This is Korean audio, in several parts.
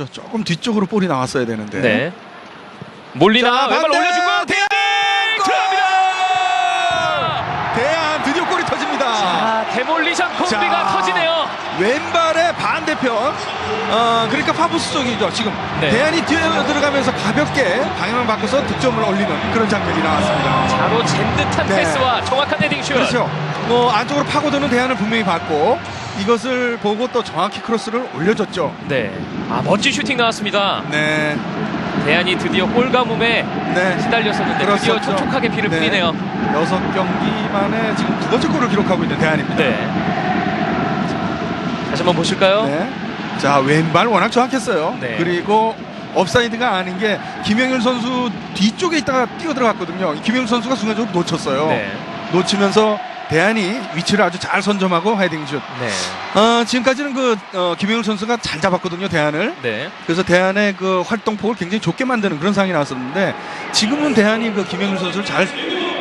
저 조금 뒤쪽으로 볼이 나왔어야 되는데. 네. 몰리나 자, 왼발 반대! 올려주고 대한 골! 들어갑니다. 대한 드디어 골이 터집니다. 아, 데몰리션 콤비가 자. 터지네요. 왼발의 반대편. 어, 그러니까 파브스 쪽이죠. 지금 네. 대한이 뛰어 들어가면서 가볍게 방향을 바꿔서 득점을 올리는 그런 장면이 나왔습니다. 바로 잰 듯한 네. 패스와 정확한 헤딩 슛. 그렇죠. 뭐 안쪽으로 파고드는 대안을 분명히 봤고 이것을 보고 또 정확히 크로스를 올려줬죠. 네. 아 멋진 슈팅 나왔습니다. 네, 대한이 드디어 골 가뭄에 네. 시달렸었는데 드디어 그렇었죠. 촉촉하게 비를 네. 뿌리네요. 여섯 경기 만에 지금 두 번째 골을 기록하고 있는 대안입니다. 네. 자, 다시 한번 보실까요? 네. 자 왼발 워낙 정확했어요. 네. 그리고 업사이드가 아닌 게 김영일 선수 뒤쪽에 있다가 뛰어 들어갔거든요. 김영일 선수가 순간적으로 놓쳤어요. 네. 놓치면서 대안이 위치를 아주 잘 선점하고 헤딩슛. 네. 어, 지금까지는 그 어, 김영일 선수가 잘 잡았거든요 대안을. 네. 그래서 대한의 그 활동폭을 굉장히 좁게 만드는 그런 상황이 나왔었는데 지금은 대한이 그 김영일 선수를 잘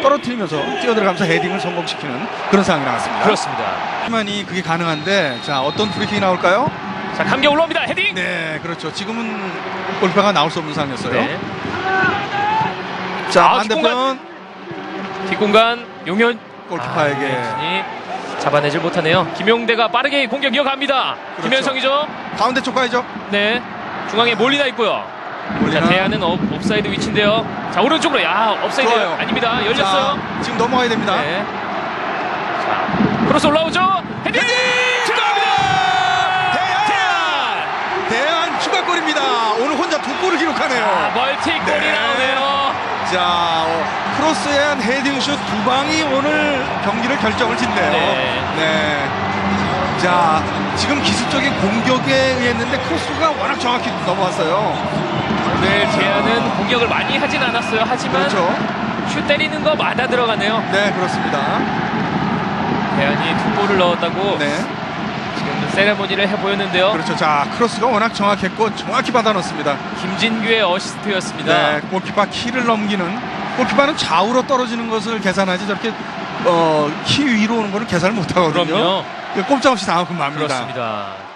떨어뜨리면서 뛰어들어가면서 헤딩을 성공시키는 그런 상황이 나왔습니다. 그렇습니다. 하지만이 그게 가능한데 자 어떤 프리킥이 나올까요? 자, 감겨 올라옵니다. 헤딩. 네, 그렇죠. 지금은 골파가 나올 수 없는 상황이었어요. 네. 자 아, 반대편 뒷공간 용현 골키퍼에게 이 잡아내질 못하네요. 김용대가 빠르게 공격 이어갑니다. 그렇죠. 김현성이죠. 가운데 쪽 가야죠. 네. 중앙에 몰리나 있고요. 자, 대안은 업, 옵사이드 위치인데요. 자, 오른쪽으로 야, 옵사이드 좋아요. 아닙니다. 열렸어요. 자, 지금 넘어가야 됩니다. 네. 자, 크로스 올라오죠. 헤딩! 들어갑니다. 대안! 대한 추가골입니다. 오늘 혼자 두 골을 기록하네요. 아, 멀티골이 네. 나오네요. 자, 어, 크로스에 한 헤딩슛 두 방이 오늘 경기를 결정을 짓네요. 네. 네. 자, 지금 기술적인 공격에 의했는데 크로스가 워낙 정확히 넘어왔어요. 오늘 대안은 공격을 많이 하진 않았어요. 하지만 그렇죠. 슛 때리는 거 맞아 들어가네요. 네, 그렇습니다. 대안이 두 골을 넣었다고 네. 지금 세레모니를 해 보였는데요. 그렇죠. 자, 크로스가 워낙 정확했고 정확히 받아 넣습니다. 김진규의 어시스트였습니다. 네, 골키퍼 키를 넘기는 골키퍼는 좌우로 떨어지는 것을 계산하지 저렇게 어, 키 위로 오는 거를 계산을 못 하거든요. 그럼요. 꼼짝없이 당하고 맙니다. 그렇습니다.